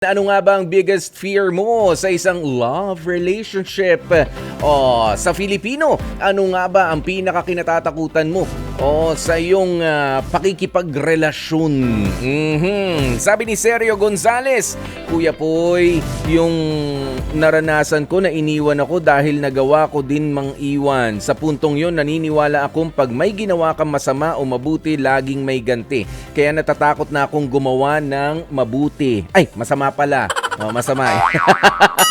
Ano nga ba ang biggest fear mo sa isang love relationship? O sa Filipino, ano nga ba ang pinakakinatatakutan mo? O sa iyong ah, pakikipagrelasyon? Mhm. Sabi ni Sergio Gonzales, Kuya Poy, yung naranasan ko na iniwan ako dahil nagawa ko din mang iwan. Sa puntong yon naniniwala akong pag may ginawa kang masama o mabuti, laging may ganti. Kaya natatakot na akong gumawa ng mabuti. Ay, masama pala. Oh, masama eh.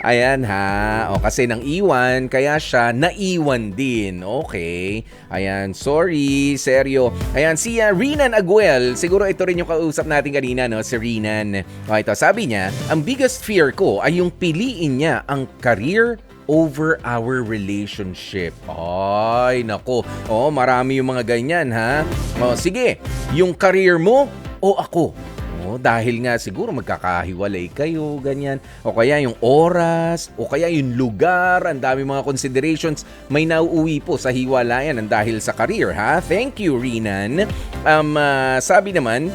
Ayan ha. O kasi nang iwan, kaya siya naiwan din. Okay. Ayan, sorry, seryo. Ayan, si uh, Rinan Aguel, siguro ito rin yung kausap natin kanina, no? Si Rinan. O ito, sabi niya, ang biggest fear ko ay yung piliin niya ang career over our relationship. Ay, nako. Oh, marami yung mga ganyan, ha? O, sige, yung career mo o ako? Dahil nga siguro magkakahiwalay kayo, ganyan. O kaya yung oras, o kaya yung lugar, ang dami mga considerations. May nauuwi po sa hiwalayan ang dahil sa career, ha? Thank you, Rinan. Um, ah, sabi naman,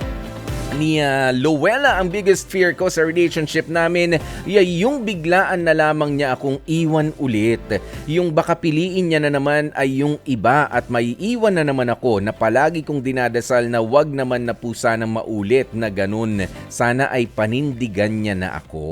ni ah, Luella ang biggest fear ko sa relationship namin ay yung biglaan na lamang niya akong iwan ulit. Yung baka piliin niya na naman ay yung iba at may iwan na naman ako na palagi kong dinadasal na wag naman na po sanang maulit na ganun. Sana ay panindigan niya na ako.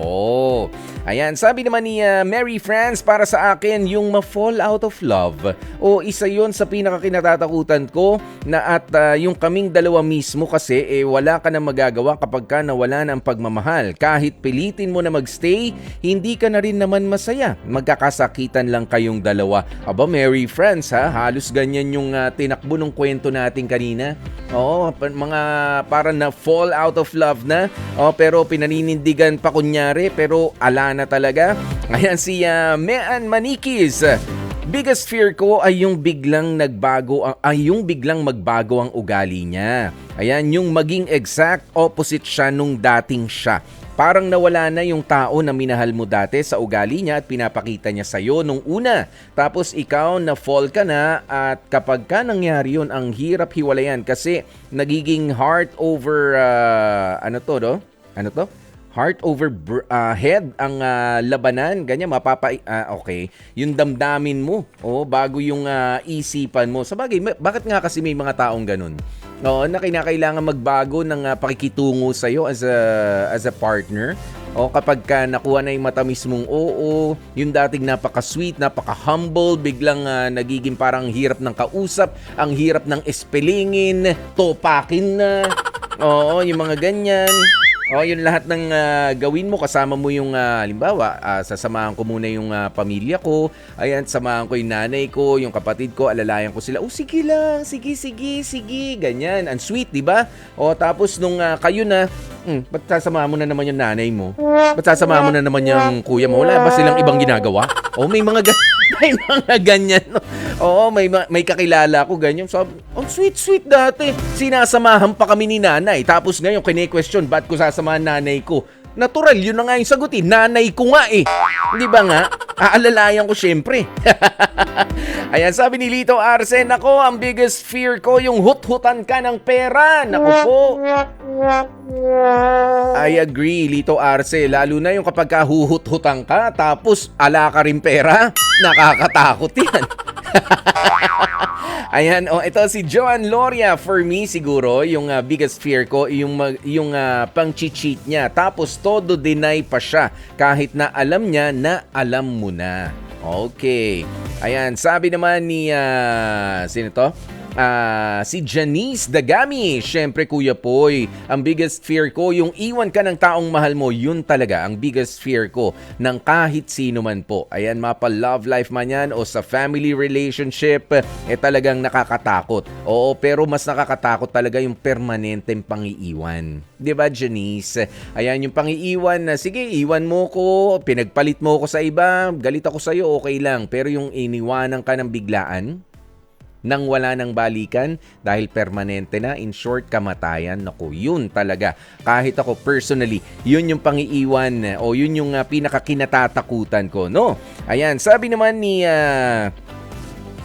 Oh. Ayan, sabi naman ni ah, Mary France para sa akin yung ma-fall out of love. O isa yon sa pinakakinatatakutan ko na at ah, yung kaming dalawa mismo kasi eh wala ka na magagawa kapag ka nawala na ang pagmamahal. Kahit pilitin mo na magstay, hindi ka na rin naman masaya. Magkakasakitan lang kayong dalawa. Aba, Mary Friends ha, halos ganyan yung ah, tinakbo ng kwento natin kanina. Oo, mga para na fall out of love na. Oh, pero pinaninindigan pa kunyari, pero ala na talaga. Ayan si ah, Mean Manikis. Biggest fear ko ay yung biglang nagbago ay yung biglang magbago ang ugali niya. Ayan, yung maging exact opposite siya nung dating siya. Parang nawala na yung tao na minahal mo dati sa ugali niya at pinapakita niya sa'yo nung una. Tapos ikaw na fall ka na at kapag ka nangyari yun, ang hirap hiwalayan kasi nagiging heart over, ah, ano to, no? Ano to? Heart over ah, head ang ah, labanan ganyan mapapa ah, okay yung damdamin mo oh bago yung ah, isipan mo sa bagay bakit nga kasi may mga taong ganun Oo, na kinakailangan magbago ng ah, pakikitungo sa iyo as a as a partner o kapag ka nakuha na yung matamis mong oo, yung dating napaka-sweet, napaka-humble, biglang ah, nagiging parang hirap ng kausap, ang hirap ng espelingin, topakin na. Oo, yung mga ganyan. Oh, yun lahat ng ah, gawin mo kasama mo yung ah, halimbawa, ah, sasamahan ko muna yung ah, pamilya ko. Ayan, samahan ko yung nanay ko, yung kapatid ko, alalayan ko sila. Oh, sige lang, sige, sige, sige, ganyan. Ang sweet, di ba? O tapos nung ah, kayo na, hmm, ba't sasamahan mo na naman yung nanay mo? Ba't sasamahan mo na naman yung kuya mo? Wala ba silang ibang ginagawa? Oh, may mga ga- may mga ganyan. no? Oo, may ma- may kakilala ko ganyan. Sabi, ang sweet-sweet dati. Sinasamahan pa kami ni nanay. Tapos ngayon, kine-question, ba't ko sasamahan nanay ko? Natural, yun na nga yung sagutin. Nanay ko nga eh. Di ba nga? Aalalayan ko syempre. Ayan, sabi ni Lito Arce, Nako, ang biggest fear ko, yung hut-hutan ka ng pera. Nako po. I agree, Lito Arce. Lalo na yung kapag kahuhut-hutang ka, tapos ala ka rin pera. Nakakatakot yan. Ayan, oh, ito si Joan Loria. For me, siguro, yung ah, biggest fear ko, yung, mag, yung ah, pang-cheat niya. Tapos, todo deny pa siya. Kahit na alam niya na alam mo na. Okay. Ayan, sabi naman ni, ah, sino to? Ah, si Janice Dagami. Syempre, Kuya Poy, ang biggest fear ko, yung iwan ka ng taong mahal mo, yun talaga ang biggest fear ko ng kahit sino man po. Ayan, mapa love life man yan o sa family relationship, eh talagang nakakatakot. Oo, pero mas nakakatakot talaga yung permanenteng pangiiwan. ba, Janice? Ayan, yung pangiiwan na, sige, iwan mo ko, pinagpalit mo ko sa iba, galit ako sa'yo, okay lang. Pero yung iniwanan ka ng biglaan, nang wala ng balikan dahil permanente na in short kamatayan naku yun talaga kahit ako personally yun yung pangiiwan o yun yung uh, pinakakinatatakutan ko no ayan sabi naman ni ah,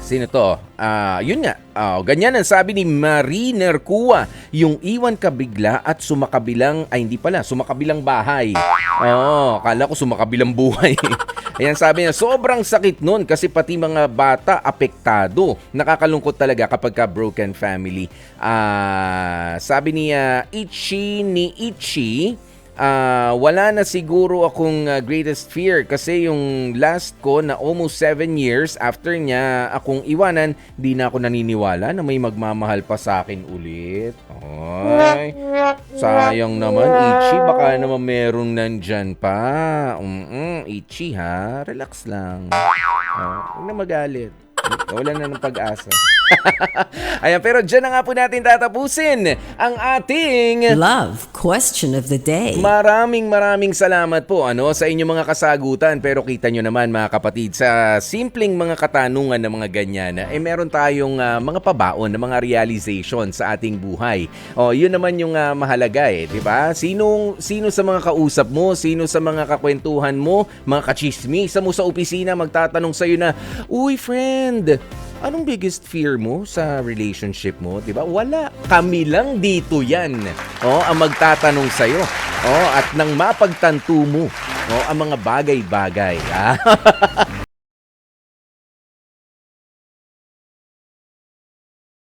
Sino to? Ah, yun nga. Ah, ganyan ang sabi ni Marie Nercua, yung iwan ka bigla at sumakabilang, ay hindi pala, sumakabilang bahay. Oo, kala ko sumakabilang buhay. Ayan sabi niya, sobrang sakit nun kasi pati mga bata apektado. Nakakalungkot talaga kapag ka broken family. Ah, sabi niya, Ichi ni Ichi, Ah, wala na siguro akong ah, greatest fear kasi yung last ko na almost 7 years after niya akong iwanan, di na ako naniniwala na may magmamahal pa sa akin ulit. Ay, sayang naman, Ichi. Baka naman merong nandyan pa. Mm Ichi ha, relax lang. Oh, huwag na magalit. Wala na ng pag-asa. Ayan, pero dyan na nga po natin tatapusin ang ating Love question of the day. Maraming maraming salamat po ano sa inyong mga kasagutan pero kita nyo naman mga kapatid sa simpleng mga katanungan na mga ganyan eh meron tayong ah, mga pabaon na mga realization sa ating buhay. Oh, yun naman yung ah, mahalaga eh, 'di ba? Sino sino sa mga kausap mo, sino sa mga kakwentuhan mo, mga kachismisa mo sa opisina magtatanong sa na, "Uy, friend, Anong biggest fear mo sa relationship mo? 'Di ba? Wala. Kami lang dito 'yan. Oh, ang magtatanong sa iyo. Oh, at nang mapagtanto mo oh, ang mga bagay-bagay. Ah.